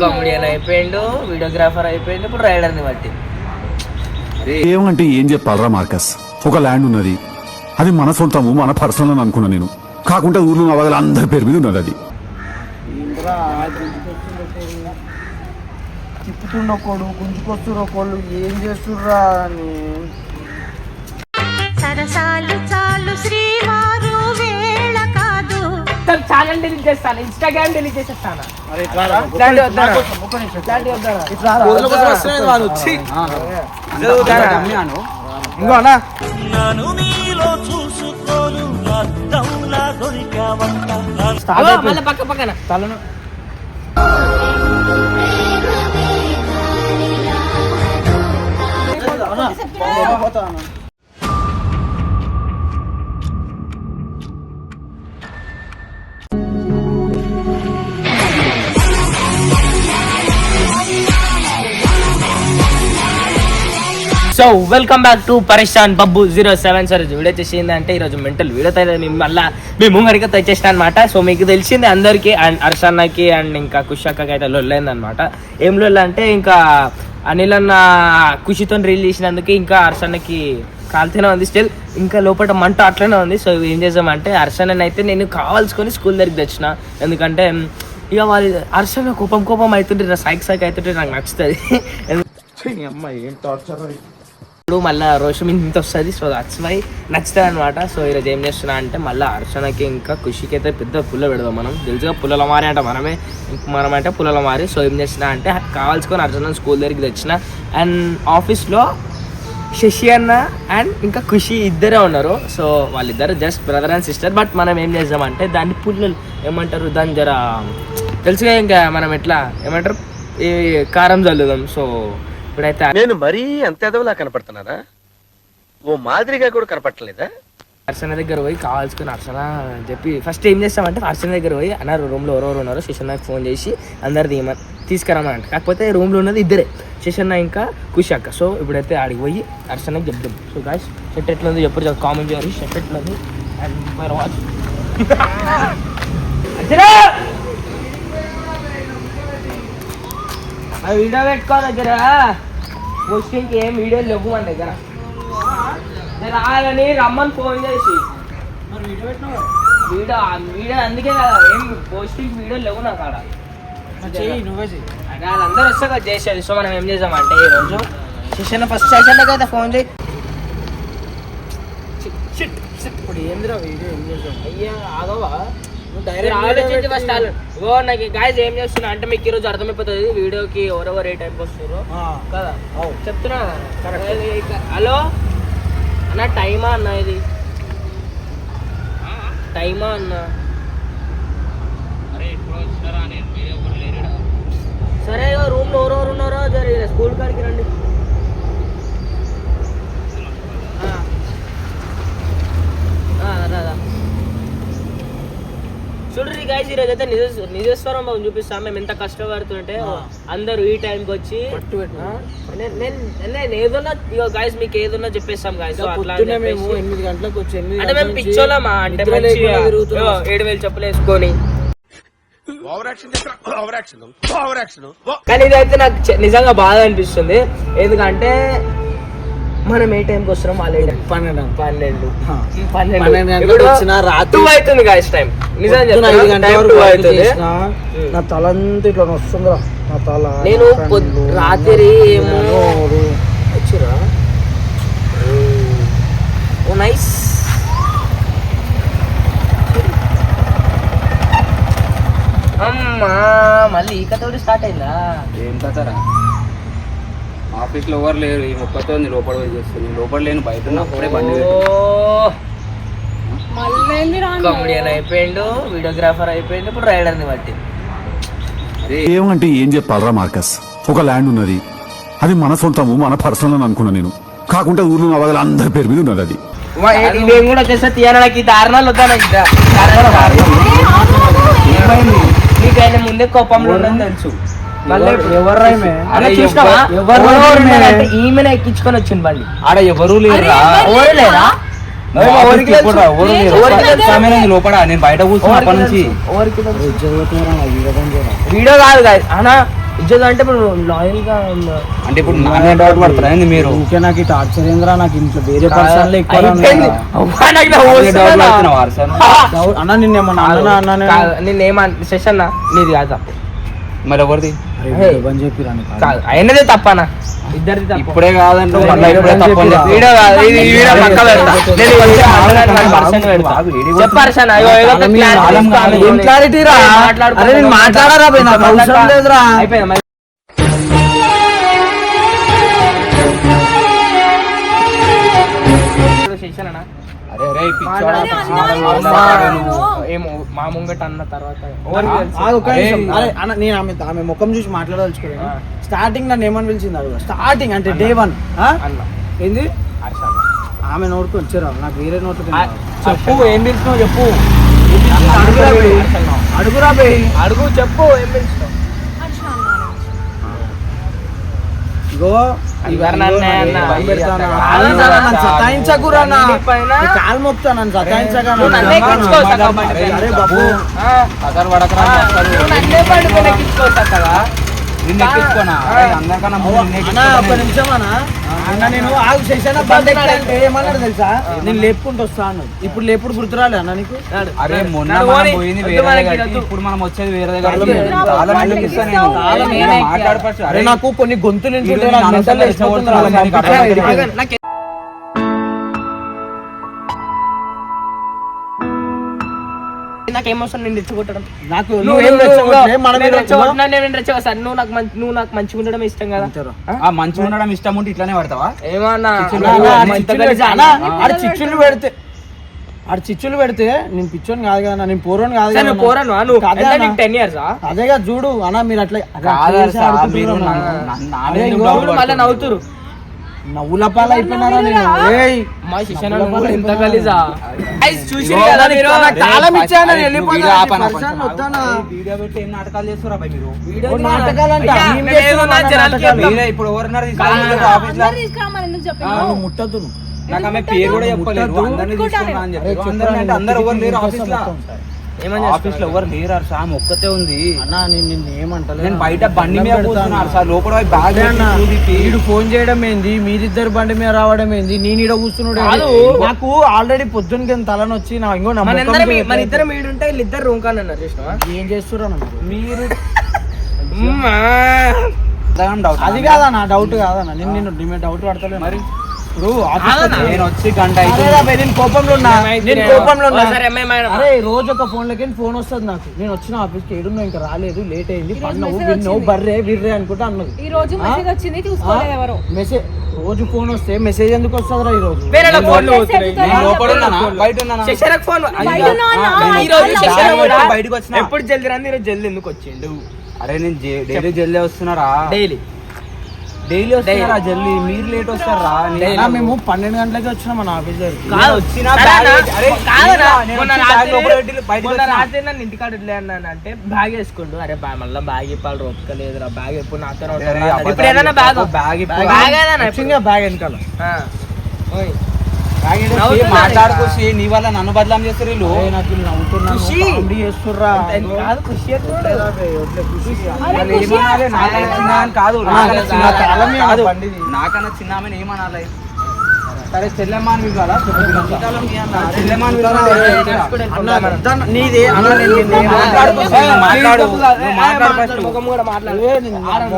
Comedian అయిపోయిండు videographer అయిపోయిండు ఇప్పుడు రైడర్ని బట్టి. ఏమంటే ఏం చెప్పాలరా మార్కస్? ఒక ల్యాండ్ ఉన్నది. అది మన సొంతము మన పర్సనల్ అని అనుకున్నా నేను. కాకుండా ఊర్లో నవగల అందరి పేరు మీద ఉన్నది అది. తిప్పుతుండొకడు గుంజుకొస్తున్నొకళ్ళు ఏం చేస్తుర్రా అని. సరసాలు చాలు శ్రీవారు కాదు ఛానల్ డిలీట్ చేస్తాను ఇన్స్టాగ్రామ్ డిలీట్ చేసేస్తాను. ఒక్క so welcome back to Pareshan Babbu zero seven sir video వచ్చేసి ఏంటంటే ఈరోజు మెంటల్ వీడియో అయితే మేము మళ్ళీ మీ ముంగడికి తెచ్చేసిన అనమాట సో మీకు తెలిసింది అందరికీ అండ్ అర్షన్నకి అండ్ ఇంకా కుషక్కకి అయితే లొల్లైంది అనమాట ఏం లొల్ల అంటే ఇంకా అనిల్ అన్న ఖుషితో రీల్ చేసినందుకు ఇంకా హర్షన్నకి కాల్తూనే ఉంది. స్టిల్ ఇంకా లోపల మంట అట్లనే ఉంది. సో ఏం చేసామంటే హర్షన్నని అయితే నేను కావాల్సుకొని స్కూల్ దగ్గరికి తెచ్చిన. ఎందుకంటే ఇక వాళ్ళు హర్షన్న కోపం కోపం అవుతుంటే సైక్ సైక్ అవుతుంటే నాకు నచ్చుతుంది. అమ్మాయి ఏం టార్చర్ ఇప్పుడు మళ్ళీ రోషం ఇంత వస్తుంది సో దట్స్ వై నచ్చుతుంది అనమాట సో ఈరోజు ఏం చేస్తున్నా అంటే మళ్ళీ అర్చనకి ఇంకా ఖుషికి అయితే పెద్ద పుల్ల పెడదాం మనం. తెలుసుగా పుల్లల మారి అంట మనమే. మనం అంటే పుల్లల మారి. సో ఏం చేసినా అంటే కావాల్సుకొని అర్చన స్కూల్ దగ్గరికి తెచ్చిన. అండ్ ఆఫీస్లో శశి అన్న అండ్ ఇంకా ఖుషి ఇద్దరే ఉన్నారు. సో వాళ్ళిద్దరు just brother and sister but మనం ఏం చేద్దామంటే దాన్ని పుల్లలు ఏమంటారు? దాని జర తెలుసుగా ఇంకా మనం ఎట్లా? ఏమంటారు? ఈ కారం చల్లుదాం. సో ఇప్పుడైతే నేను మరీ అంత ఎదవలా కనపడుతున్నానా? ఓ మాదిరిగా కూడా కనపడలేదా అర్చన దగ్గర పోయి కావాల్సుకుని అర్చన అని చెప్పి ఫస్ట్ ఏం చేస్తామంటే అర్చన దగ్గర పోయి అన్నారు రూమ్లో ఎవరెవరు ఉన్నారో శశన్న ఫోన్ చేసి అందరు తీయమని తీసుకురమ్మని కాకపోతే రూమ్లో ఉన్నది ఇద్దరే శశన్న ఇంకా ఖుషి అక్క. సో ఇప్పుడైతే ఆడికి పోయి అర్చనకి చెప్తాం సో గాయస్ షర్ట్ ఎట్లా ఉంది చెప్పు కామెంట్ చేయాలి షర్ట్ ఎట్లా ఉంది అండ్ మై వాచ్ పెట్టుకో దగ్గర. క్వశ్చన్కి ఏం వీడియో లేవు మన దగ్గర. రాగానే రమ్మని ఫోన్ చేసి. వీడియో వీడియో అందుకే కదా ఏం పోస్టింగ్ వీడియో లేవు నాకు ఆడ. వాళ్ళందరూ వస్తే కదా చేసేది. సో మనం ఏం చేసామంటే ఈరోజు సెషన్ ఫస్ట్ సెషన్లో అయితే ఫోన్ చేయి. ఇప్పుడు ఏందిరా వీడియో? ఏం చేసావు? అయ్యా ఆగవా? ఆలోచించి ఫస్ట్ ఓ నాకు గాయస్ ఏం చేస్తున్నా అంటే మీకు ఈరోజు అర్థమైపోతుంది వీడియోకి ఎవరెవరు ఏ టైంకి వస్తారో కదా? చెప్తున్నా హలో? అన్న టైమా అన్న ఇది? టైమా అన్న? సరే రూమ్లో ఎవరెవరు ఉన్నారో జరి స్కూల్ కాడికి రండి. ఆ. చూడండి గైస్ ఈరోజు అయితే నిజ నిజస్వరం బాబు చూపిస్తాం. మేము ఎంత కష్టపడుతుంటే అందరూ ఈ టైంకి వచ్చి నేను నేను- నేను ఏదన్నా ఇగో గైస్ మీకు ఏదన్నా చెప్పేస్తాం పొద్దున్నే మేము. ఎనిమిది గంటలకు వచ్చి అంటే మేము పిచ్చోళ్ళమా? అంటే ఏడు వేలు చెప్పులు వేసుకొని. కానీ ఇదైతే నాకు నిజంగా బాధ అనిపిస్తుంది. ఎందుకంటే మనం ఏ టైంకి వస్తున్నాం? వాళ్ళు పన్నెండు? పన్నెండు. పన్నెండు అవుతుంది గాయస్ టైం నా తల అంతా ఇట్లా వస్తుందిరా నా తల నేను రాత్రి ఏమో-. వచ్చిరా. ఓ నైస్ అమ్మా మళ్ళీ ఈ కథ స్టార్ట్ అయిందా? ఏం కథరా ఆఫీస్లో ఎవరు లేరు ఈ ముప్పై తొమ్మిది లోపల పోయి చేస్తుంది. లోపల లేను బయట ఉన్న అప్పుడే బండి. కామెడియన్ అయిపోయిండు వీడియోగ్రాఫర్ అయిపోయిండు ఇప్పుడు రైడర్ని బట్టి ఏమంటే ఏం చెప్పాలరా మార్కస్? ఒక ల్యాండ్ ఉన్నది. అది మన సొంతము మన పర్సనల్ అని అనుకున్నా నేను. కాకుండా ఊర్లో నవగల అందరి పేరు మీద ఉన్నది అది. ఇవేం కూడా వచ్చేస్తే తీయడానికి దారుణాలు వద్దా నాకు ఇంకా. నీకు ఆయన ముందే కోపంలో ఉండని తెలుసు. ఈమెనే ఎక్కించుకొని వచ్చింది బండి ఆడ ఎవరు లేరా? ఎవరు లోపల నేను బయట కూర్చున్నా అప్పటి నుంచి. వీడియో కాదు ఇజ్జత్ అంటే ఇప్పుడు లాయల్గా ఉన్నా. అంటే ఇప్పుడు నా మీద డౌట్ పడతారా ఏంది మీరు? ఇంకే నాకు టార్చర్ ఏంద్రా నాకు ఇంట్లో వేరే పర్సన్లు ఎక్కువ అన్న నిన్నేమన్నా సెషన్ నీది కాదు. మరి ఎవరిది అయినదే తప్పనా? ఇప్పుడే కాదంటే. వీడియో కాదు ఇది వీడియో పక్క పెడతా. నేను మాట్లాడరా. అయిపోయింది. సెషన్ అన్నా? అరే పిచ్చోడా. ఏమో మా ముంగట అన్న తర్వాత నేను ఆమె ఆమె ముఖం చూసి మాట్లాడదలుచుకోలేదు. స్టార్టింగ్ నన్ను ఏమని పిలిచింది అడుగు. స్టార్టింగ్ అంటే డే వన్ ఏంది? ఆమె నోటుకు వచ్చారు. నాకు వేరే నోటు చెప్పు ఏం పిలుస్తున్నావు చెప్పు? అడుగురా. అడుగురా బే. అడుగు చెప్పు ఏం పిలుస్తున్నావు? సతాయించకురా కాలు మొక్తా నన్ను సతాయించగా అరే, బాబు. కథలు పడకరా ఒక్క? నిమిషం అన్న. నేను ఆగు ఏమన్నాడు తెలుసా? నేను లేపుకుంటూ వస్తా అన్నాడు. ఇప్పుడు లేపుడు గుర్తురాలే అన్న నీకు? అరే మొన్న. పోయింది. ఇప్పుడు మనం వచ్చేది వేరే దగ్గర నాకు కొన్ని గొంతులు నాకు నీకు కాదు. నేను రెచ్చగొట్టడం నాకు నువ్వు నేను నాకు నువ్వు నాకు మంచిగా ఉండడం ఇష్టం కదా. అంతేరా. ఆ? మంచిగా ఉండడం ఇష్టం ఉంటే ఇట్లానే పడతావా? ఏమన్నా? చిచ్చులు పెడితే- ఆడ చిచ్చులు పెడితే నేను పిచ్చోని కాదు కదా నేను పోరోని కాదు కదా. పోరాను. అదే టెన్ ఇయర్స్ అదేగా చూడు. అన్న మీరు అట్లా కాదు మళ్ళీ. నవ్వుతురు. నవ్వుల పాలు అయిపోయినారా నేను ఏయ్ మా ఎంత? గలీజా? నాకు ఇచ్చాను, వీడియో పెట్టి ఏం నాటకాలు చేస్తురా మీరు? నాటకాలు? ఇప్పుడు ఎవరున్నారు ముట్టద్దు? ఆమె పేరు కూడా చెప్పలేదు. అందరినీ తీసుకున్నా అని అరే, చెప్పి చెప్పురా, అందరినీ అంటే నేను అందరు ఎవరు లేరు ఆఫీస్లో ఆఫీస్లో ఎవరు లేరు హర్ష ఆమె ఒక్కతే ఉంది. అన్న నేను నిన్ను ఏమంటలే నేను బయట బండి మీద కూర్చున్నా హర్ష లోపల బ్యాగ్. వీడు ఫోన్ చేయడం ఏంది? మీరిద్దరు బండి మీద రావడం ఏంది? నేను ఈడ కూర్చున్నాడు? నాకు ఆల్రెడీ పొద్దున్న కింద తలనొచ్చి నా ఇంకో మన ఇద్దరం వీడుంటే వీళ్ళిద్దరు రూమ్ కానీ అన్నారు చూసినావా ఏం చేస్తున్నారు మీరు? అది కాదన్న డౌట్ కాదన్న. నేను నిన్ను డౌట్ పడతలేదు. మరి? ఇప్పుడు నేను వచ్చి గంట నేను కోపంలో ఉన్నా. నేను కోపంలో ఉన్నా. అరే రోజు ఒక ఫోన్ లకి ఫోన్ వస్తుంది నాకు. నేను వచ్చిన ఆఫీస్కి ఏడున్నా ఇంకా రాలేదు లేట్ అయింది పన్నవు విన్నావు బర్రే బిర్రే అనుకుంటా అన్నది. ఈ రోజు మెసేజ్ వచ్చింది చూసుకోలేదు ఎవరు. మెసేజ్ రోజు ఫోన్ వస్తే మెసేజ్ ఎందుకు వస్తుందిరా ఈ రోజు? వేరే ఉన్నానా? బయట ఉన్నానా? శశరక్ ఫోన్ ఈ రోజు బయటకు వచ్చినా. ఎప్పుడు జల్దీ రంది ఈరోజు జల్దీ ఎందుకు వచ్చిండు? అరే నేను డైలీ జల్దీ వస్తున్నారా? డైలీ. డైలీ వస్తున్నారా జల్దీ మీరు లేట్ వస్తారా నేను- అన్నా, మేము పన్నెండు గంటలకి వచ్చినాం మన ఆఫీస్ రాత్రి- నన్ను ఇంటికాడ వదిలేయన్నాను అంటే బ్యాగ్ వేసుకుంటూ అరే బా మళ్ళీ బ్యాగ్ ఇప్పాలి రోపకలేదురా బ్యాగ్ ఎప్పుడు నాతో ఇప్పుడు ఏదైనా బ్యాగ్ బ్యాగ్ బ్యాగ్ వెనకాల. మాట్లాడుకోసి నీ వల్ల నన్ను బదలాం చేస్తారు వీళ్ళు? కాదు? నాకన్నా చిన్న కాదు. కాదు. ఆమెను ఏమనాలి సరే నీదే నేను ఏం మాట్లాడుకో, మాట్లాడుకో. మాట్లాడు. ఏ, నువ్వు మాట్లాడు.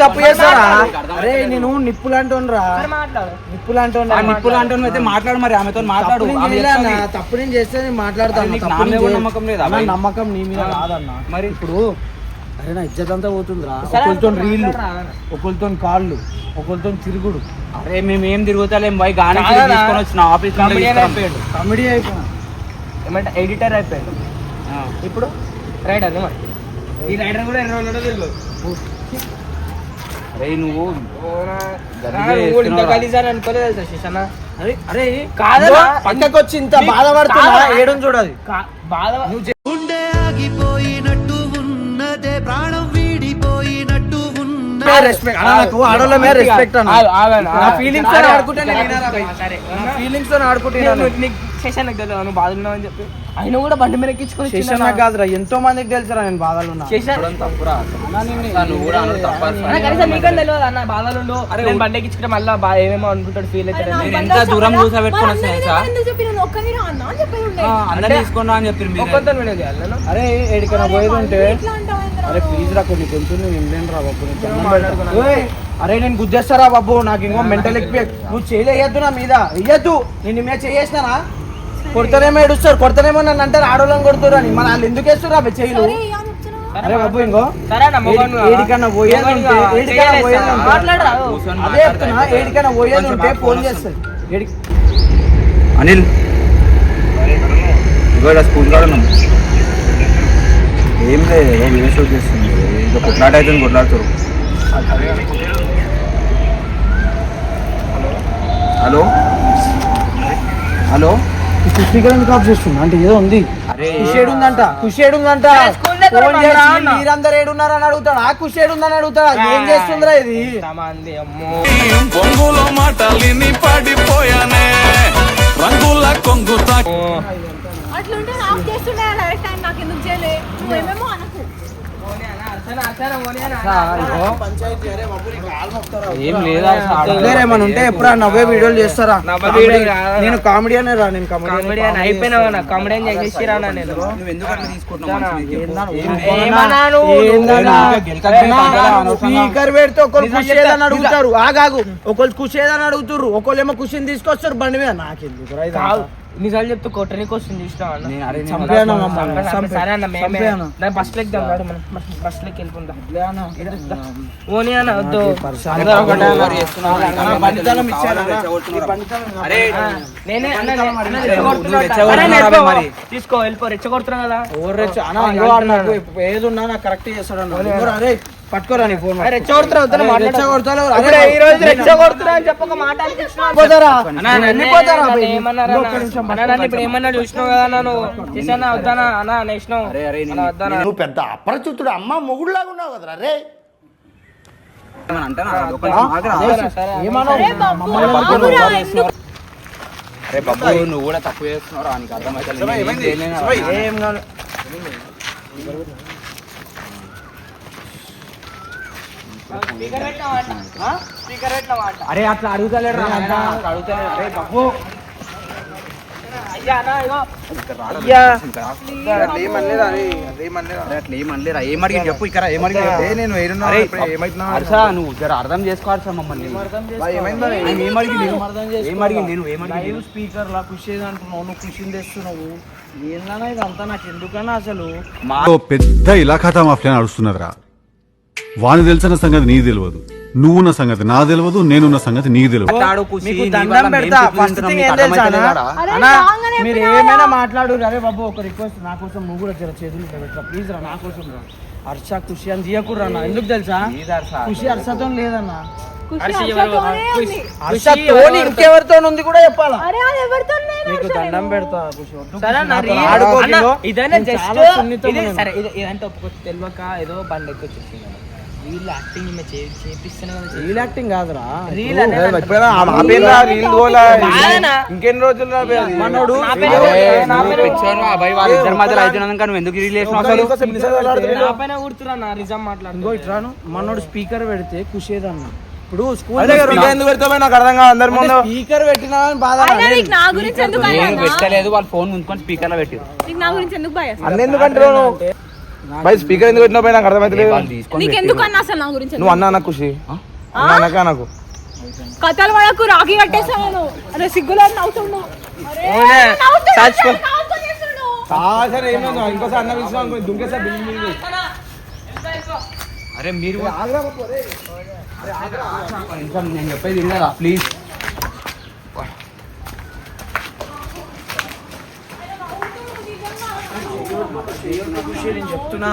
తప్పు చేస్తారా? అరే నేను నిప్పు లాంటి రా మరి మాట్లాడు. నిప్పు లాంటి ఆ నిప్పులు అంటున్నావు అయితే మాట్లాడు. మరి ఆమెతో మాట్లాడు. తప్పు నేను చేస్తే నేను మాట్లాడతాను. నమ్మకం లేదా? నమ్మకం నీ మీద కాదన్న. మరి ఇప్పుడు అరే నా ఇజ్జత్ అంతా పోతుందిరా ఒకరితో రీళ్ళు మాట్లాడరా. ఒకరితో కాళ్ళు ఒకరితో తిరుగుడు. అరే మేము ఏం తిరుగుతలేం బాయ్. గానే? తీసుకొని వచ్చిన ఆఫీస్ అయిపోయాడు. కామెడీ అయిపోయినా ఏమంటే ఎడిటర్ అయిపోయాడు. ఇప్పుడు రైడర్ ఈ రైడర్ కూడా ఎన్ని రోజులు అరే నువ్వు అరే అరే పక్కకు వచ్చి ఇంత బాధపడుతున్నా? ఏడం చూడాలి బాధ గుండె ఆగిపోయినట్టు ఉన్నదే ప్రాణం వీడిపోయినట్టు ఉన్న రెస్పెక్ట్ అన్న నాకు ఆడోళ్ళ మీద రెస్పెక్ట్ అన్న. ఆగు, ఆగను. నా ఫీలింగ్స్ ఆడుకుంటే ఫీలింగ్స్ ఆడుకుంటే శేషానికి తెలియదు నువ్వు అని చెప్పి. ఆయన కూడా బండి మీద ఎక్కించుకొని శేషన్ నాకు కాదురా ఎంతో మందికి తెలుసురా నేను బాధలు ఉన్నా శేషాన్ తప్పురా? నువ్వు కూడా అను తప్ప అన్న కనీసం నీకని తెలియదు అన్న బాధలు ఉండు నేను బండి ఎక్కించుకుంటే మళ్ళీ బా ఏమేమో అనుకుంటాడు ఫీల్ అవుతాడు ఎంత దూరం కూర్చోబెట్టుకుని అని చెప్పి అందరు తీసుకున్నా అని చెప్పారు మీరు ఒక్కొక్కరు అరే ఎడికైనా పోయేది ఉంటే? అరే ప్లీజ్ రా కొన్ని కొంచెం నేను ఇండియన్ రా బాబు అరే నేను గుద్దేస్తారా బాబు నాకు ఇంకో మెంటల్ ఎక్స్పీరియన్స్ నువ్వు చేయలేయద్దు నా మీద. ఇయ్యద్దు. నేను మీద చేసినానా కొడతానేమో ఏడుస్తారు కొడతానేమో నన్ను అంటారు ఆడోళ్ళని కొడుతారు అని. మన వాళ్ళు ఎందుకు వేస్తారు అవి చేయలు? అరే, బాబు ఇంకో. ఏడికన్నా పోయేది ఉంటే ఏడికన్నా పోయేది ఉంటే మాట్లాడరా? అదే చెప్తున్నా ఏడికన్నా పోయేది ఉంటే ఫోన్ చేస్తుంది ఏడి అనిల్. ఇలా స్కూల్ కాడ ఉన్నాం. ఏం లేదు వీడియో షూట్ చేస్తుంది. ఇంకా కొట్లాట అయితే కొట్లాడుతారు హలో? హలో? స్పీకర్ ఎందుకు ఆఫ్ చేస్తున్నా అంటే ఏదో ఉంది. అరే. కుషేడు ఉందంట కుషేడు ఉందంట ఫోన్ చేసి? మీరందరూ ఏడున్నారని అడుగుతాడు. ఆ కుషేడు ఉందని అడుగుతాడు. ఏం చేస్తుందిరా ఇది? పొంగులో మాటలిని పడిపోయానే. రంగుల కొంగుతా అట్లుంటే నాకు చేస్తుండే డైరెక్ట్ టైం నాకు ఎందుకు చేయలే నువ్వేమేమో ఏం ఉంటే ఎప్పుడు నవ్వే వీడియోలు చేస్తారా. నేను కామెడీ అనే రా నేను చేసేసి రానా నేను? స్పీకర్ పెడితే ఒకరు కుషేదని అడుగుతారు. ఆగాగు. ఒకళ్ళు కుషేదని అడుగుతారు ఒకళ్ళు ఏమో కుషిని తీసుకొస్తారు బండి మీద. నాకెందుకు నిజాలు చెప్తూ కొట్టనికి వస్తుంది. చంపే- సరే అన్న మేమే. చంపేయను. దాని బస్ లెక్ మనం బస్ లెక్ వెళ్ళిపోందా. ఓని అన్న వద్దు. నేనే? తీసుకో వెళ్ళిపో రెచ్చగొడుతున్నా కదా. ఓవర్ రేచ్ అన్న, ఇంకో వాడు నాకు ఏది ఉన్నా నాకు కరెక్ట్ చేస్తాడు అన్న. ఇంకోరా, అరే పట్టుకోరా నీ ఫోన్ అరే, ఈ రోజు అని చెప్పక మాట. వెళ్ళిపోతారా? నన్ను ఇప్పుడు ఏమన్నా చూసినావు కదా నన్ను చేసానా వద్దానా అన్న నేసినావు అరే, అరే, అన్న, వద్దానా నువ్వు పెద్ద అపరిచితుడు అమ్మ మొగుడులాగా ఉన్నావు కదరా రే? అరే బాబు, నువ్వు కూడా తప్పు చేస్తున్నావు నీకు. ఏం కాదు. అట్లా ఏమనలేరా ఏం అడిగి చెప్పు ఇక్కడ? అరే, నువ్వు జర అర్థం చేసుకోవాలి? సార్ మమ్మల్ని లైవ్ స్పీకర్ లా కుషేది అంటున్నావు నువ్వు కుషిని తెస్తున్నావు ఏందన్నా ఇదంతా నాకు ఎందుకన్నా అసలు? మా పెద్ద ఇలాఖాతా మాఫియా నడుస్తున్నదిరా. వాని తెలిసిన సంగతి నీకు తెలియదు నువ్వున్న సంగతి నా తెలియదు నేనున్న సంగతి నీకు తెలియదు మీకు దండం పెడతా ఫస్ట్ థింగ్ ఏం తెలుసా అన్న? అన్న, మీరు? ఏమైనా మాట్లాడు అరే బాబు ఒక రిక్వెస్ట్ నా కోసం నువ్వు కూడా జర చేతులు ఇట్లా పెట్టరా ప్లీజ్ రా నా కోసం రా హర్ష ఖుషి అని తీయకూడదు అన్న ఎందుకు తెలుసా. ఖుషి హర్షతో లేదన్న ఖుషి హర్షి హర్షతోనే ఎవరు? ఉంది. హర్షతో ఇంకెవరితో ఉంది కూడా చెప్పాలా అరే అది ఎవరితో లేదు నీకు హర్ష దండం నేను. పెడతా ఖుషి వద్దు సరే అన్న, నాతో రీ- ఆడుకో అన్న, కిలో. ఇదైనా నేను జస్ట్ చాలా సున్నితం ఇది నేను. సరే ఇది ఇదంటే ఒప్పుకో తెలియక ఏదో బండి ఎక్కువ కదా. రీల్ యాక్టింగ్ కాదురా. రీల్. ఎప్పుడైనా రీల్ గోలా? ఇంకెన్ని రోజులు రా బే- మనోడు నా పేరు అరే, నా నువ్వు పేరు- పిచ్చోను, ఆ అబ్బాయి వాళ్ళ ఇద్దరి మధ్యలో ఎందుకు రిలేషన్ అసలు? నా పైన కూర్చున్నా నా నిజం ఇంకో మాట్లాడుకో ఇట్రాను మనోడు స్పీకర్ పెడితే ఖుషేదన్న ఇప్పుడు స్కూల్ ఎందుకు పెడతావు నాకు అర్థం కాదు. అందరి ముందు స్పీకర్ పెట్టినా అని బాధ అయినా నీకు నా గురించి ఎందుకు భయం? నేను అన్న? పెట్టలేదు వాళ్ళు ఫోన్ ముందుకొని స్పీకర్లో పెట్టి నీకు నా గురించి ఎందుకు భయం? అన్న ఎందుకంటే బై స్పీకర్ ఎందుకు పెట్టినావు నాకు అర్థమైతలేదు. నీకు ఎందుకు అన్న అసలు నా గురించి నువ్వు అన్నా నాకు ఖుషి. అన్నా అనక నాకు. కథలు పడకు రాఖీ కట్టేసా నేను. అరే సిగ్గులో నవ్వుతుండు. అరే, అవునే, నవ్వుతుండు, చచ్చిపో. నవ్వుతూ చేస్తుండు. సరే ఏమో ఇంకోసారి అన్న విషయం దుంకేసా బిల్డింగ్ అరే మీరు నేను చెప్పేది ప్లీజ్ చెయ్యొద్దు ఖుషి, నేను చెప్తున్నా.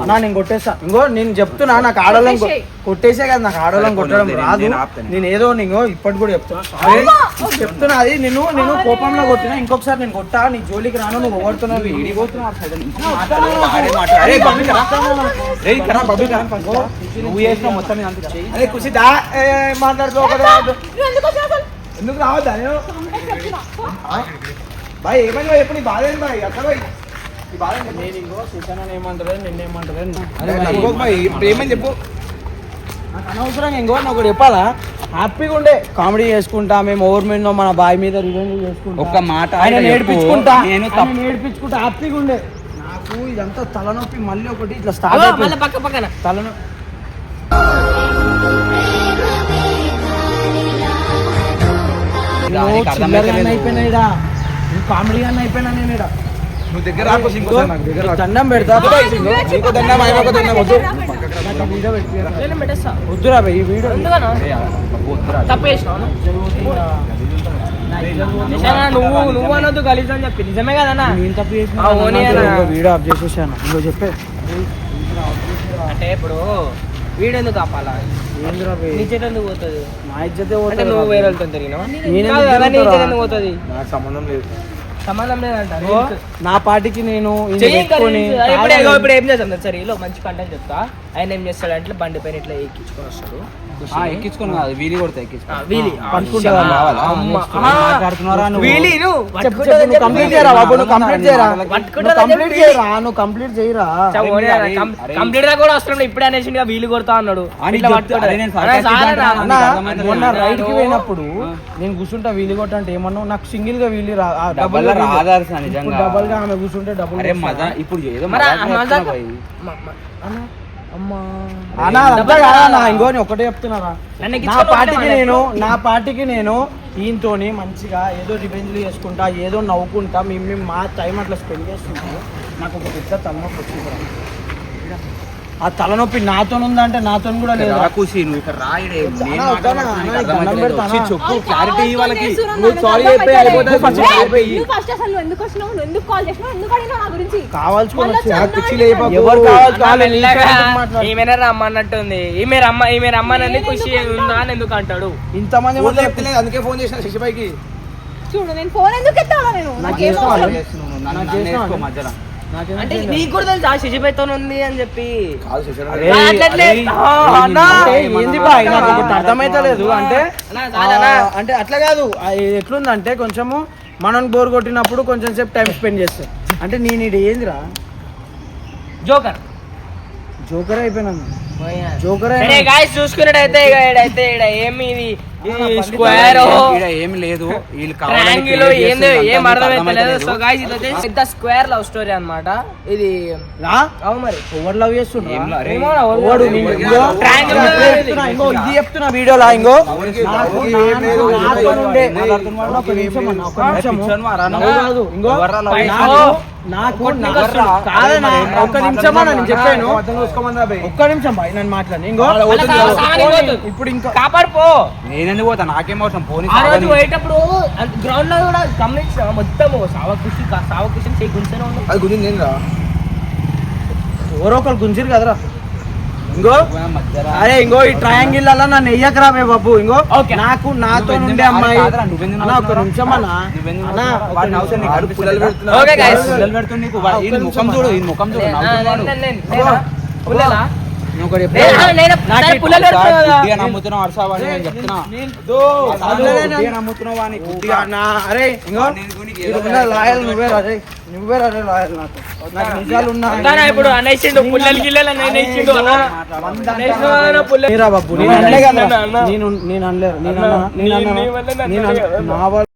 అన్నా నేను కొట్టేస్తా. ఇంకో నేను చెప్తున్నా నాకు ఆడోళ్ళం కొ- కొట్టేసే కదా నాకు ఆడోళ్ళం కొట్టడం రాదు. నేను ఏదో నేను ఇప్పటి కూడా చెప్తున్నా. చెప్తున్నా అది. నేను నేను కోపంలో కొట్టినా ఇంకొకసారి నేను కొట్టా నీ జోలికి రాను నువ్వు ఫస్ట్. నువ్వు చేసిన మొత్తం దా. మాట్లాడుతూ? ఎందుకు రావద్దా? నేను సంపేసి చెప్తున్నా. బాయ్ ఏమైంది ఎప్పుడు బాధ ఏంది బాయ్ అట్లా బాయ్? నేను ఇంకో ఏమంటారు నిన్నేమంటారు బాయ్ ఏమని చెప్పు। నాకు ఒకటి చెప్పాలా? హ్యాపీగా ఉండే. కామెడీ చేసుకుంటా మేము ఓవర్ మీద మన బాయ్ మీద రివెంజ్ చేసుకుంటా. ఒక్క మాట ఆయన. నేర్పించుకుంటా. నేను నేర్పించుకుంటా హ్యాపీగా ఉండే. నాకు ఇదంతా తలనొప్పి మళ్ళీ ఒకటి ఇట్లా స్టార్ట్ మళ్ళీ పక్క పక్కన. తలనొప్పి. అయిపోయినాయిడా కామెడీ అన్న అయిపోయినా నేను ఈడ. నువ్వు దగ్గర రాకు ఇంకోసారి నాకు దగ్గర రాకు. దండం పెడతా. నీకు దండం, ఆయన ఒక దండం, వద్దు. నాకు ఈ వీడియో పెట్టు. నేను పెట్టేస్తా. వద్దురా బే, ఈ వీడియో. ఎందుకన్నా తప్పు చేసినావు నిజంగా నువ్వు నువ్వు అనొద్దు గలీజ్ అని చెప్పి. నిజమే కదన్నా నేను తప్పు చేసిన ఆ, ఓనీ అన్న. వీడియో ఆఫ్ చేసేసాను. ఇంకో చెప్పే. అంటే ఇప్పుడు వీడెందుకు ఆపాలా? ఏందిరా బే? నీ చేతి ఎందుకు పోతుంది? నా ఇజ్జతే అంటే నువ్వు. వేరే వాళ్ళతో తిరిగినావా? నేను కాదు కదా, నీ ఎందుకు చేతి ఎందుకు పోతుంది? నాకు సంబంధం లేదు. సంబంధం నా పాటికి నేను. ఇప్పుడు ఏం చేస్తాం సరే ఇలా మంచి కంటెంట్ చెప్తా. ఆయన ఏం చేస్తాడు అంటే బండి పైన ఇట్లా ఎక్కించుకొని వస్తాడు. ఎక్కించుకుని కాదు వీలి కొడతా వీలి? వీలి కంప్లీట్ చేయరా బాబు? నువ్వు కంప్లీట్ చేయరా? కంప్లీట్ నువ్వు కంప్లీట్. కంప్లీట్గా కూడా వస్తున్నాడు. ఇప్పుడే అనేసి వీలు కొడతా అన్నాడు. మొన్న రైడ్కి పోయినప్పుడు నేను కూర్చుంటా వీలు కొట్ట అంటే ఏమన్నావు? నాకు సింగిల్గా వీలు రా ఆ డబల్ double గా వీలు. రాదా అసలు నిజంగా? డబల్గా ఆమె కూర్చుంటే డబుల్ అరే మజా ఇప్పుడు ఏదో మరి ఆ మజాక్ మజాక్- చేస్తున్నావు భయ్. మ- మ- అన్న, అమ్మా అన్నా అదంతా డబల్ కాదా కాదా? అన్నా? ఇంకో నేను ఒకటే చెప్తున్నారా నా పార్టీకి నేను నా పార్టీకి నేను ఈయనతోని మంచిగా ఏదో రివెంజ్లు చేసుకుంటా ఏదో నవ్వుకుంటా మేము మా టైం అట్లా స్పెండ్ చేస్తుంటే నాకు ఒక పెద్ద తలనొప్పి వచ్చింది. ఆ తలనొప్పి నాతో ఉందంటే నాతో కూడా లేదు? రా ఖుషి నువ్వు ఇక్కడ రాయడే. నీకు చెప్పు క్లారిటీ కాల్ వాళ్ళకి నువ్వు సారీ పెట్టలేదు. అయిపోతుంది ఫస్ట్ అయిపోయి ఫస్ట్ అసలు నువ్వు ఎందుకు వచ్చినావు? నువ్వు ఎందుకు కాల్ చేసినావు? ఎందుకు అడిగినావు నా గురించి? కావాల్సుకొని. ఎవరు? ఈమెనే రమ్మన్నట్టుంది ఈమె రమ్మ ఈమె రమ్మనంది నేను ఖుషి ఎందుకు ఉందా అని ఎందుకు అంటాడు? ఇంతమంది అందుకే ఫోన్ చేసిన శశిబాయికి చూడు నేను ఫోన్ ఎందుకు ఎత్తాను? నేను నాకేం నాకు మధ్యలో నాకేం అంటే. నీకు కూడా తెలుసా శశిపైతో ఉంది అని చెప్పి. ఆ, ఆ. అంటే ఏంది అర్థమైతలేదు. అంటే. ఆ, అంటే అట్లా కాదు. ఆ, ఎట్లుందంటే కొంచెము మనం బోర్ కొట్టినప్పుడు కొంచెం సేపు టైం స్పెండ్ చేస్తాం. అంటే నేను ఇది ఏందిరా? జోకర్. జోకర్ అయిపోయినా జోకర్ చూసుకున్నట్టయితే ఇక ఏమి ఇది? స్క్వేర్ ఏమి లేదు. ట్రయాంగిల్ ఏందో ఏం అంతా మీకు అర్థమైతలేదు సో అర్థమైతలేదు. గాయస్ ఇది వచ్చేసి పెద్ద స్క్వేర్ లవ్ స్టోరీ అన్నమాట. ఇది అవు మరి. ఓవర్ లవ్ ఏం నేను ఇది చెప్తున్నా ఎవరికి- నాకు ఏం ఏం ఒక్క నిమిషం నేను చెప్పాను. ఒక్క నిమిషం బాయ్ నన్ను మాట్లాడి. ఇంకో. ఇప్పుడు ఇంకా కాపాడుపో నేనెందుకు పోతా? నాకేం అవసరం? పోనీ ఆ రోజు. పోయేటప్పుడు గ్రౌండ్లో కూడా గమనించిన మొత్తం చేయి ఉంది అది గురించి నేను రా ఎవరో ఒకరు గుంజిరు కదరా. ఇంకో. అరే ఇంకో ఈ ట్రయాంగిల్ అలా నన్ను వెయ్యకరా బే బాబు. ఇంకో. నాకు నాతో ఉండే అమ్మాయి అన్న ఒక? నిమిషం అన్న. ముఖం చూడు. ఈయన ముఖం చూడు లాయల్ నువ్వే రే నువ్వే రే లాయల్ నాకు. నాకు నిజాలు ఉన్నా వద్దానా ఇప్పుడు? అనేసిండు పుల్లలు గిల్లలు అని అనేసిండు అన్న. అనేసిన వాడు పుల్ల- నీరా బాబు నేను అనలే కదా? అన్న, అన్న. నేను నేను అనలేదు నేను అన్న, అన్నా? నేను నీ- అన్నా? నీ వల్ల నన్ను నేను అన్నా. అనలేదు. నా వల్ల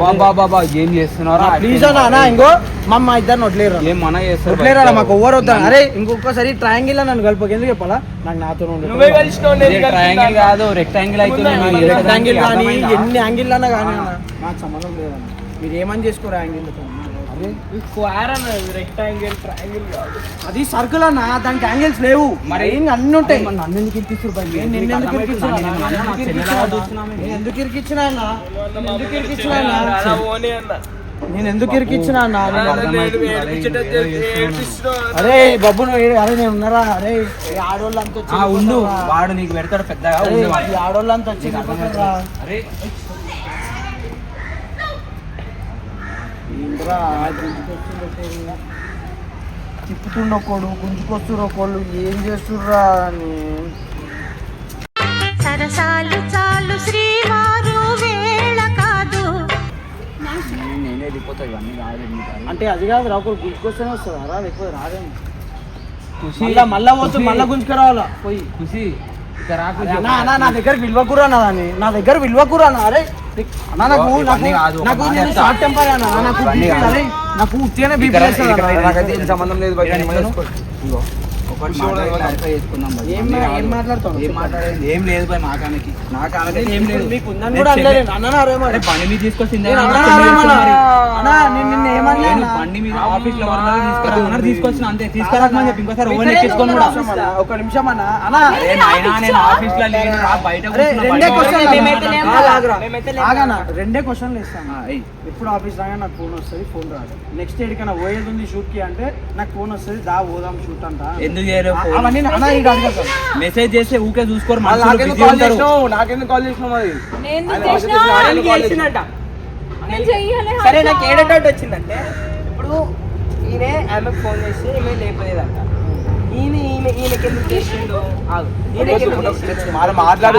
బాబా బాబా ఏం చేస్తున్నారా? ప్లీజ్ అన్న అన్న ఇంకో మా అమ్మ ఇద్దరిని వదిలేరు ఏం మన చేస్తారు వదిలేరా మాకు ఓవర్ వద్దాను అరే ఇంకొకసారి ట్రయాంగిల్ నన్ను కలుపుకి. ఎందుకు చెప్పాలా? నాకు నాతో ట్రయాంగిల్. కాదు రెక్టాంగిల్ ఏదో యాంగిల్ కానీ? ఎన్ని యాంగిల్ అన్నా కానీ అన్న. నాకు సంబంధం లేదన్న. మీరు ఏమని చేసుకోరు యాంగిల్ స్క్వేర్ అన్నది రెక్టాంగిల్ ట్రయాంగిల్ కాదు. అది సర్కిల్ అన్న దానికి యాంగిల్స్ లేవు. మరి అన్ని ఉంటాయి. నన్ను ఎందుకు ఇరికిస్తారు నేను నిన్ను ఎందుకు ఇరికించిన అన్న? నేను ఎందుకు అన్న? అన్న? ఓనే అన్న? నేను అన్న? అన్న. అరే బాబు నువ్వు ఏ- అరే నేను ఉన్నారా? అరే ఈ ఆడోళ్ళంతా ఉండు? వాడు నీకు పెడతాడు పెద్దగా ఆడోళ్ళంతా వచ్చి? అరే తిప్పుతుండ ఒకడు గుంజుకొస్తున్నారు ఒకళ్ళు ఏం చేస్తుర్రా అని. సరసాలు చాలు శ్రీవారు వేళ కాదు. నేనే వెళ్ళిపోతాయి ఇవన్నీ కాదు నీకు. అంటే అది కాదు రా ఒకరు గుంజుకొస్తేనే వస్తుందా రా లేకపోతే రాదేమో మళ్ళా మళ్ళా పోతే మళ్ళా గుంజుకురావాలా? పోయి. ఖుషి ఇక రాకు అరే అన్నా, అన్నా, నా దగ్గర విలువకురా అన్నదాన్ని నా దగ్గర విలువకురా అన్న. అరే అన్నా నాకు సంబంధం లేదు ఏం ఇవన్నీ మా- ఏం కాదు. మాట్లాడుతావు? ఏం మాట్లాడేది ఏం లేదు బై మా కానికి. నా కానికి ఏం లేదు. మీకు ఉందని కూడా అనలేదు అన్న రే మరి? అరే బండి మీద తీసుకొచ్చింది మీద ఆఫీస్లో తీసుకురా తీసుకొచ్చిన అంతే. తీసుకురాకమని చెప్పి. ఇంకోసారి ఓన్ ఎక్కించుకొని కూడా ఒక నిమిషం అన్న. నేను ఆఫీస్లో లేను. బయట రెండే క్వశ్చన్ రెండే క్వశ్చన్లు ఇస్తాను. ఎప్పుడు ఆఫీస్ రాగా నాకు ఫోన్ వస్తుంది ఫోన్ రాదు. నెక్స్ట్ ఎడికైనా పోయేది ఉంది షూట్కి అంటే నాకు ఫోన్ వస్తుంది దా పోదాం షూట్ అంట ఎందుకు చేయరు అవన్నీ అన్న మెసేజ్ చేస్తే ఊకే చూసుకోరు నాకెందుకు కాల్ ఉంటారు. చేసినావు? నాకెందుకు కాల్ చేసినావు సరే నాకు వచ్చిందంటే ఇప్పుడు ఈయన ఆమెకు ఫోన్ చేస్తే ఈమె లేపలేదంట. ఈయన ఈయన ఈయనకి ఎందుకు చేసిండు. ఈయనకి మాట్లాడు.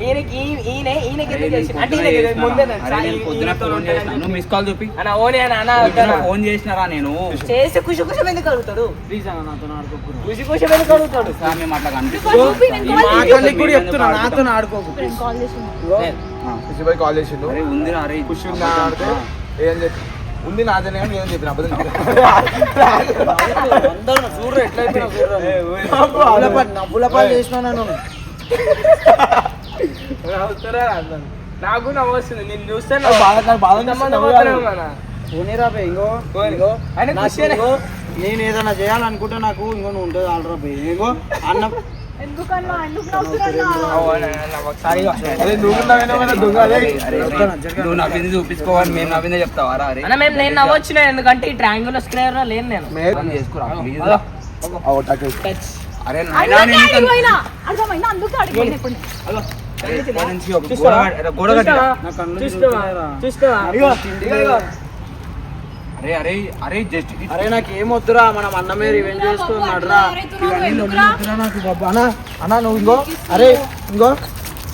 ఈయనకి ఈయన ఈయనకి ఎందుకు చేసిండు అంటే ఈయనకి. ముందే పొద్దున ఫోన్ మిస్ కాల్ చూపి అన్న ఓనే అన్న అన్న పొద్దున వద్దానా? ఫోన్ చేసినారా నేను చేస్తే ఖుషి ఖుషి ఎందుకు అడుగుతాడు ప్లీజ్ అన్న నాతో ఆడుకోకు ఖుషి ఖుషి ఎందుకు అడుగుతాడు సార్ మేము అట్లా కనిపిస్తుంది చేసి- కూడా చెప్తున్నా నాతో ఆడుకోకు కాల్ చేసిండు ఉంది అరే అంటే ఏం చెప్పి ఉంది నాదనే కానీ నేను చెప్పిన అబద్ధం అందరూ చూడరు నవ్వుల చేసినా నవ్వుతారా? నాకు నవ్వు వస్తుంది. నేను చూస్తే బాధ బాధ ఇంకో నేను ఏదైనా చేయాలనుకుంటే నాకు ఇంకో నువ్వు ఉంటుంది ఆల్రా బే ఇంకో. అన్న నువ్వు నవ్వింది చూపించుకోవాలి మేము నవ్విందే చెప్తావా? రా అరే. మేము నేను నవ్వొచ్చిన ఎందుకంటే ఈ ట్రయాంగులర్ స్క్వేర్లో లేను నేను. అరే గోడ గోడ అరే అరే అరే జస్ట్ అరే నాకు ఏం వద్దురా మనం అన్నమే రివెంజ్ చేసుకున్నాడు రా వద్దురా నాకు బాబు. అన్న అన్న నువ్వు ఇంకో. అరే ఇంకో.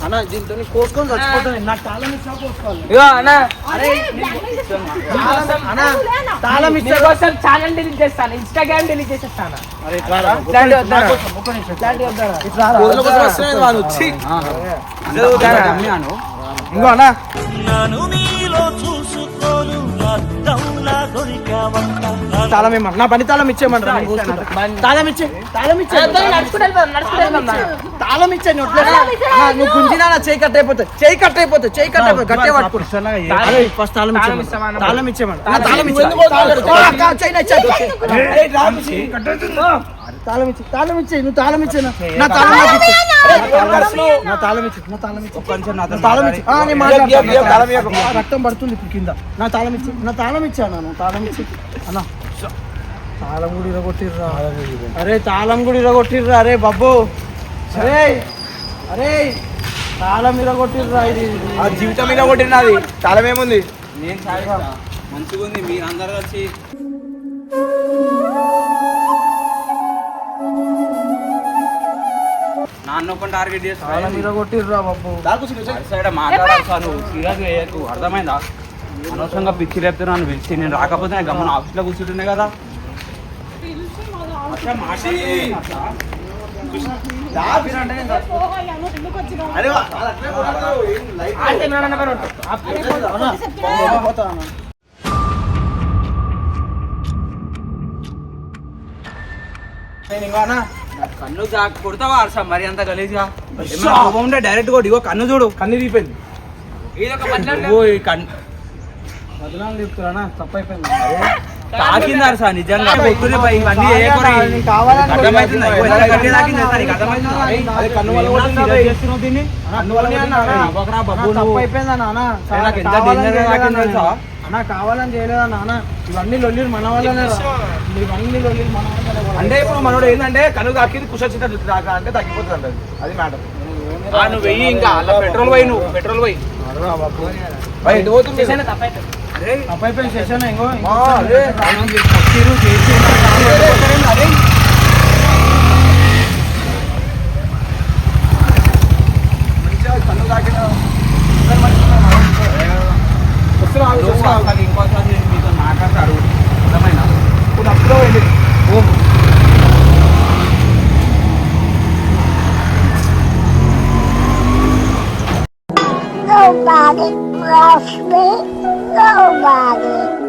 అన్న దీంతో కోసుకొని చచ్చిపోతాను. నాకు తాళం ఇచ్చా కోసుకోవాలి. ఇగో అన్న. అరే అన్న తాళం ఇచ్చా మీకోసం ఛానల్ డిలీట్ చేస్తాను. ఇన్స్టాగ్రామ్ డిలీట్ చేసేస్తాను? అరే ఇట్లా రా. ఇట్లాంటివి తాళం ఇమ్మను నా బండి తాళం ఇచ్చేయమంటారా. తాళం ఇచ్చే తాళం ఇచ్చే. తాళం ఇచ్చే నువ్వు గుంజినా నా చేయి కట్ అయిపోతుంది చేయి కట్ అయిపోతుంది చేయి కట్ అయిపోతుంది గట్టే పట్టుకో. అరే, ఫస్ట్ తాళం తాళం అన్న? తాళం. ఇచ్చే తాళం ఇచ్చే. అరే, తాళం ఇచ్చే. నువ్వు తాళం ఇచ్చే నా- తాళం ఇచ్చే. నా తాళం ఇచ్చే. నా తాళం ఇచ్చే తాళం ఇచ్చే. నేను రక్తం పడుతుంది ఇప్పుడు కింద. నా తాళం ఇచ్చే నా తాళం ఇచ్చాను నువ్వు తాళం ఇచ్చి. అన్న. తాళం కూడా ఇరగొట్టిర్రా. అరే తాళం కూడా ఇరగొట్టిర్రా అరే బాబు. అరే అరే తాళం ఇరగొట్టిర్రా ఇది. ఇది. ఆ జీవితం మీద కొట్టినది తాళం ఏముంది? నేను మంచిగా ఉంది మీరు అందరు కలిసి. నాన్న టార్గెట్ బాబు. సైడ్ సీరియస్ వేయకు అర్థమైందా? అనవసరంగా పిచ్చి లేపుతున్నాను పిలిచి. నేను రాకపోతే నేను గమ్మన ఆఫీస్లో కూర్చుంటున్నా కదా. అరే కన్ను కొడతావా అర్స మరి అంత గలీజ్గా కోపం ఉంటే డైరెక్ట్ కొడు ఇగో కన్ను చూడు కన్ను తీపోయింది ఓ ఈ కన్ను బదనాలు చెప్తున్నా తప్పైపోయింది తాకిందారు సార్ నిజంగా ఇవన్నీ అర్థమవుతుందా తాకింది నీకు? అర్థమవుతుందా? కన్ను వల్ల? చేస్తున్నావు దీన్ని? నాన్న ఎంత తాకిందో? తెలుసా? అన్న కావాలని చేయలేదా నాన్న? ఇవన్నీ లొల్లిలు మన వల్లనే రా. ఇవన్నీ లొల్లిలు మన వల్లనే రా. అంటే ఇప్పుడు మనోడు ఏంటంటే కను తాకింది కుష వచ్చినట్టు దాకా అంటే తగ్గిపోతుంది అంటది అది మ్యాటర్. ఆ, నువ్వు వెయ్యి ఇంకా. అలా పెట్రోల్ పోయి నువ్వు పెట్రోల్ పోయి. అర్రా బాబు. ఎటు పోతుంది సెషన్ ఇంకో. అరే మంచిగా కన్ను తాకిన వస్తున్నా నువ్వు అసలు ఇంకోసారి నేను మీతో మాట్లాడతాడు అర్థమైనా ఇప్పుడు అప్పుడే వెళ్ళి Nobody loves me. Nobody.